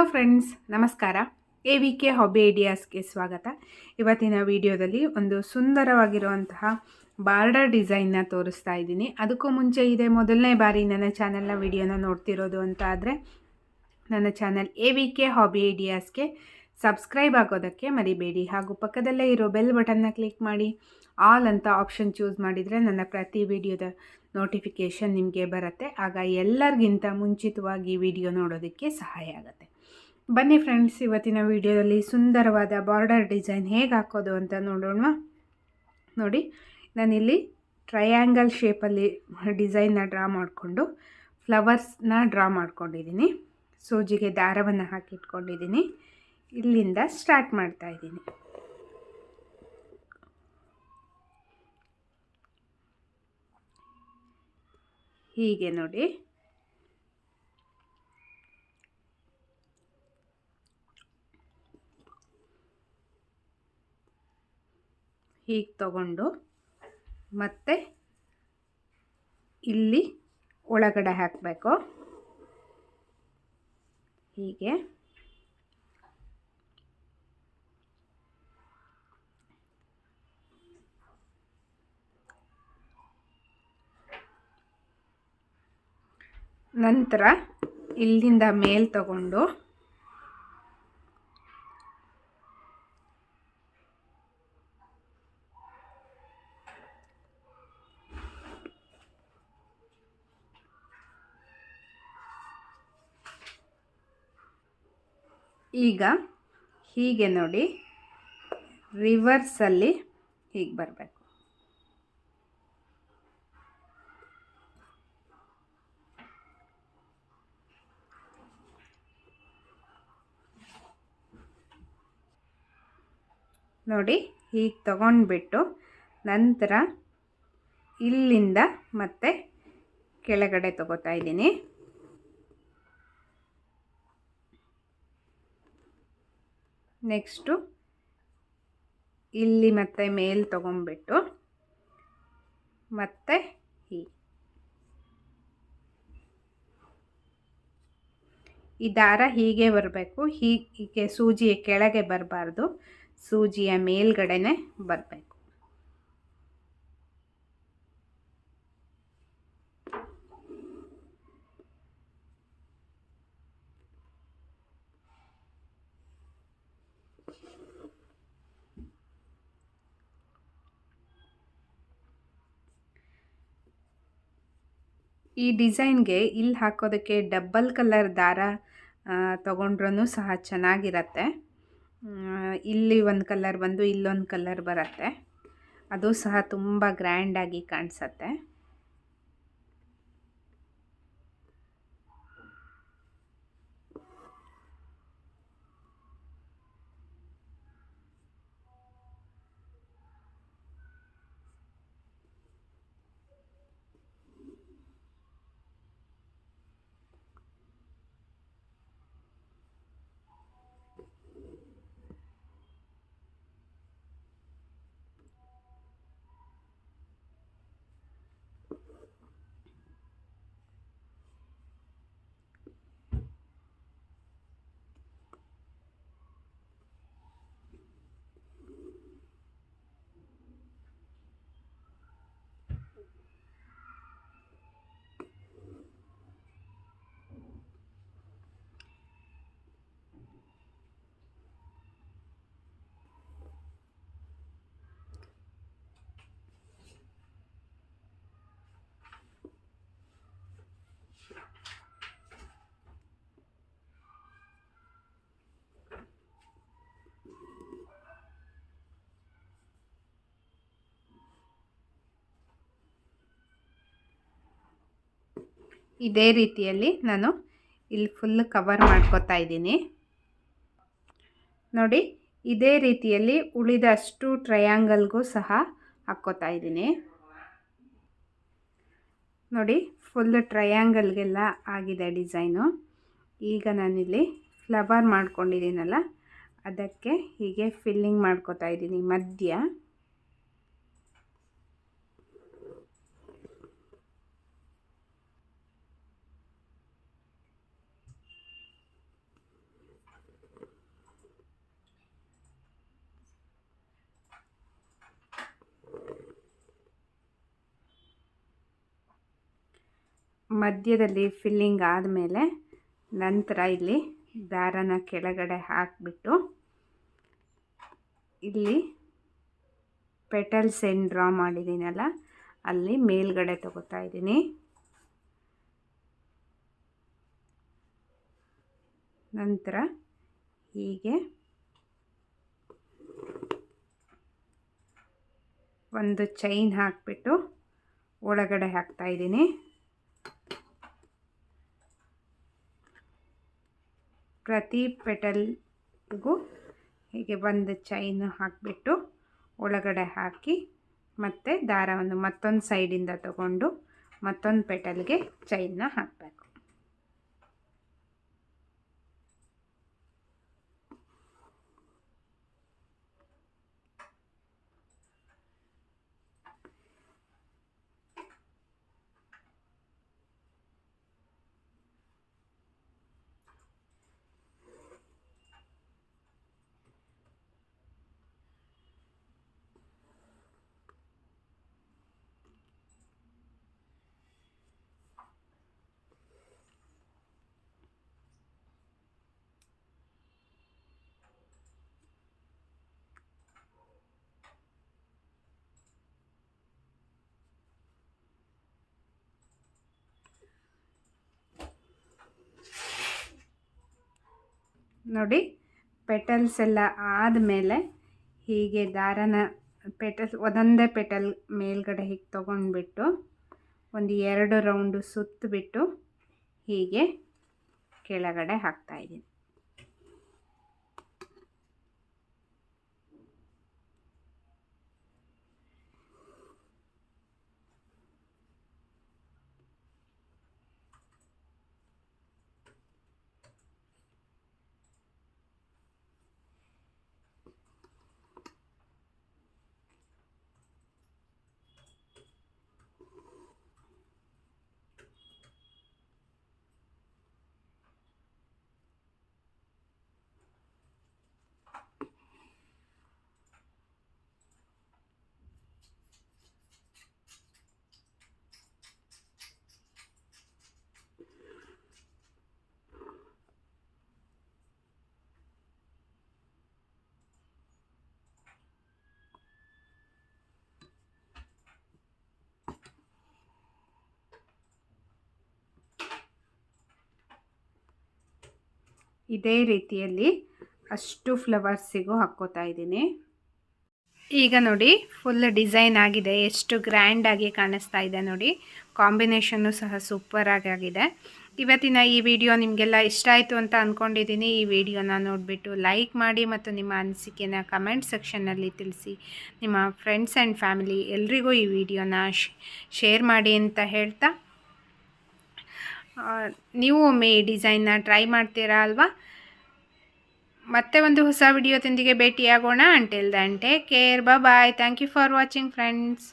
Hello friends ನಮಸ್ಕಾರ. A V K hobby ಐಡಿಯಾಸ್ಗೆ ಸ್ವಾಗತ. ಇವತ್ತಿನ ವಿಡಿಯೋದಲ್ಲಿ ಒಂದು ಸುಂದರವಾಗಿರುವಂತಹ ಬಾರ್ಡರ್ ಡಿಸೈನ್ನ ತೋರಿಸ್ತಾ ಇದ್ದೀನಿ. ಅದಕ್ಕೂ ಮುಂಚೆ ಇದೆ ಮೊದಲನೇ ಬಾರಿ ನನ್ನ ಚಾನಲ್ನ ವಿಡಿಯೋನ ನೋಡ್ತಿರೋದು ಅಂತ ಆದರೆ ನನ್ನ channel A V K hobby ಐಡಿಯಾಸ್ಗೆ subscribe ಆಗೋದಕ್ಕೆ ಮರಿಬೇಡಿ. ಹಾಗೂ ಪಕ್ಕದಲ್ಲೇ ಇರೋ ಬೆಲ್ ಬಟನ್ನ ಕ್ಲಿಕ್ ಮಾಡಿ. ಆಲ್ ಅಂತ ಆಪ್ಷನ್ ಚೂಸ್ ಮಾಡಿದರೆ ನನ್ನ ಪ್ರತಿ ವಿಡಿಯೋದ ನೋಟಿಫಿಕೇಷನ್ ನಿಮಗೆ ಬರುತ್ತೆ. ಆಗ ಎಲ್ಲರಿಗಿಂತ ಮುಂಚಿತವಾಗಿ ವಿಡಿಯೋ ನೋಡೋದಕ್ಕೆ ಸಹಾಯ ಆಗುತ್ತೆ. ಬನ್ನಿ ಫ್ರೆಂಡ್ಸ್, ಇವತ್ತಿನ ವಿಡಿಯೋದಲ್ಲಿ ಸುಂದರವಾದ ಬಾರ್ಡರ್ ಡಿಸೈನ್ ಹೇಗೆ ಹಾಕೋದು ಅಂತ ನೋಡೋಣ. ನೋಡಿ, ನಾನಿಲ್ಲಿ ಟ್ರಯಾಂಗಲ್ ಶೇಪಲ್ಲಿ ಡಿಸೈನ್ನ ಡ್ರಾ ಮಾಡಿಕೊಂಡು ಫ್ಲವರ್ಸ್ನ ಡ್ರಾ ಮಾಡ್ಕೊಂಡಿದ್ದೀನಿ. ಸೂಜಿಗೆ ದಾರವನ್ನು ಹಾಕಿಟ್ಕೊಂಡಿದ್ದೀನಿ. ಇಲ್ಲಿಂದ ಸ್ಟಾರ್ಟ್ ಮಾಡ್ತಾ ಇದ್ದೀನಿ. ಹೀಗೆ ನೋಡಿ. ಹೀಗೆ ತಗೊಂಡು ಮತ್ತೆ ಇಲ್ಲಿ ಒಳಗಡೆ ಹಾಕಬೇಕು. ಹೀಗೆ. ನಂತರ ಇಲ್ಲಿಂದ ಮೇಲ್ ತಗೊಂಡು ಈಗ ಹೀಗೆ ನೋಡಿ ರಿವರ್ಸಲ್ಲಿ ಹೀಗೆ ಬರಬೇಕು. ನೋಡಿ, ಹೀಗೆ ತಗೊಂಡ್ಬಿಟ್ಟು ನಂತರ ಇಲ್ಲಿಂದ ಮತ್ತೆ ಕೆಳಗಡೆ ತಗೋತಾ ಇದ್ದೀನಿ. ನೆಕ್ಸ್ಟು ಇಲ್ಲಿ ಮತ್ತೆ ಮೇಲ್ ತಗೊಂಬಿಟ್ಟು ಮತ್ತೆ ಈ ಈ ದಾರ ಹೀಗೆ ಬರಬೇಕು, ಹೀಗೆ ಸೂಜಿಯ ಕೆಳಗೆ ಬರಬಾರ್ದು, ಸೂಜಿಯ ಮೇಲ್ಗಡೆನೆ ಬರಬೇಕು. ಈ ಡಿಸೈನ್ಗೆ ಇಲ್ಲಿ ಹಾಕೋದಕ್ಕೆ ಡಬ್ಬಲ್ ಕಲರ್ ದಾರ ತಗೊಂಡ್ರೂ ಸಹ ಚೆನ್ನಾಗಿರತ್ತೆ. ಇಲ್ಲಿ ಒಂದು ಕಲರ್ ಬಂದು ಇಲ್ಲೊಂದು ಕಲರ್ ಬರುತ್ತೆ. ಅದು ಸಹ ತುಂಬ ಗ್ರ್ಯಾಂಡಾಗಿ ಕಾಣಿಸತ್ತೆ. ಇದೇ ರೀತಿಯಲ್ಲಿ ನಾನು ಇಲ್ಲಿ ಫುಲ್ ಕವರ್ ಮಾಡ್ಕೋತಾ ಇದ್ದೀನಿ. ನೋಡಿ, ಇದೇ ರೀತಿಯಲ್ಲಿ ಉಳಿದಷ್ಟು ಟ್ರಯಾಂಗಲ್ಗೂ ಸಹ ಹಾಕ್ಕೋತಾ ಇದ್ದೀನಿ. ನೋಡಿ ಫುಲ್ ಟ್ರಯಾಂಗಲ್ಗೆಲ್ಲ ಆಗಿದೆ ಡಿಸೈನು ಈಗ ನಾನಿಲ್ಲಿ ಫ್ಲವರ್ ಮಾಡ್ಕೊಂಡಿದ್ದೀನಲ್ಲ, ಅದಕ್ಕೆ ಹೀಗೆ ಫಿಲ್ಲಿಂಗ್ ಮಾಡ್ಕೋತಾ ಇದ್ದೀನಿ ಮಧ್ಯ. ಮಧ್ಯದಲ್ಲಿ ಫಿಲ್ಲಿಂಗ್ ಆದಮೇಲೆ ನಂತರ ಇಲ್ಲಿ ದಾರನ ಕೆಳಗಡೆ ಹಾಕಿಬಿಟ್ಟು ಇಲ್ಲಿ ಪೆಟಲ್ಸ್ ಏನು ಡ್ರಾ ಮಾಡಿದ್ದೀನಲ್ಲ, ಅಲ್ಲಿ ಮೇಲ್ಗಡೆ ತಗೋತಾ ಇದ್ದೀನಿ. ನಂತರ ಹೀಗೆ ಒಂದು ಚೈನ್ ಹಾಕಿಬಿಟ್ಟು ಒಳಗಡೆ ಹಾಕ್ತಾ ಪ್ರತಿ ಪೆಟಲ್ಗೂ ಹೀಗೆ ಒಂದು ಚೈನ್ ಹಾಕಿಬಿಟ್ಟು ಒಳಗಡೆ ಹಾಕಿ ಮತ್ತು ದಾರವನ್ನು ಮತ್ತೊಂದು ಸೈಡಿಂದ ತಗೊಂಡು ಮತ್ತೊಂದು ಪೆಟಲ್ಗೆ ಚೈನ್ನ ಹಾಕಬೇಕು. ನೋಡಿ, ಪೆಟಲ್ಸ್ ಎಲ್ಲ ಆದಮೇಲೆ ಹೀಗೆ ದಾರನ ಪೆಟಲ್ಸ್, ಒಂದೊಂದೇ ಪೆಟಲ್ ಮೇಲ್ಗಡೆ ಹೀಗೆ ತೊಗೊಂಡ್ಬಿಟ್ಟು ಒಂದು ಎರಡು ರೌಂಡು ಸುತ್ತಬಿಟ್ಟು ಹೀಗೆ ಕೆಳಗಡೆ ಹಾಕ್ತಾಯಿದ್ದೀನಿ ಇದೇ ರೀತಿಯಲ್ಲಿ ಅಷ್ಟು ಫ್ಲವರ್ಸಿಗೂ ಹಾಕ್ಕೋತಾ ಇದ್ದೀನಿ. ಈಗ ನೋಡಿ, ಫುಲ್ ಡಿಸೈನ್ ಆಗಿದೆ, ಎಷ್ಟು ಗ್ರ್ಯಾಂಡಾಗಿ ಕಾಣಿಸ್ತಾ ಇದೆ ನೋಡಿ. ಕಾಂಬಿನೇಷನ್ನು ಸಹ ಸೂಪರಾಗಿ ಆಗಿದೆ. ಇವತ್ತಿನ ಈ ವಿಡಿಯೋ ನಿಮಗೆಲ್ಲ ಇಷ್ಟ ಆಯಿತು ಅಂತ ಅಂದ್ಕೊಂಡಿದ್ದೀನಿ ಈ ವಿಡಿಯೋನ ನೋಡಿಬಿಟ್ಟು ಲೈಕ್ ಮಾಡಿ ಮತ್ತು ನಿಮ್ಮ ಅನಿಸಿಕೆನ ಕಮೆಂಟ್ ಸೆಕ್ಷನ್ನಲ್ಲಿ ತಿಳಿಸಿ. ನಿಮ್ಮ ಫ್ರೆಂಡ್ಸ್ ಆ್ಯಂಡ್ ಫ್ಯಾಮಿಲಿ ಎಲ್ರಿಗೂ ಈ ವಿಡಿಯೋನ ಶೇರ್ ಮಾಡಿ ಅಂತ ಹೇಳ್ತಾ ನೀವು ಒಮ್ಮೆ ಈ ಡಿಸೈನ್ನ ಟ್ರೈ ಮಾಡ್ತೀರಾ ಅಲ್ವಾ? ಮತ್ತೆ ಒಂದು ಹೊಸ ವಿಡಿಯೋದೊಂದಿಗೆ ಭೇಟಿಯಾಗೋಣ. Until then take care bye thank you for watching friends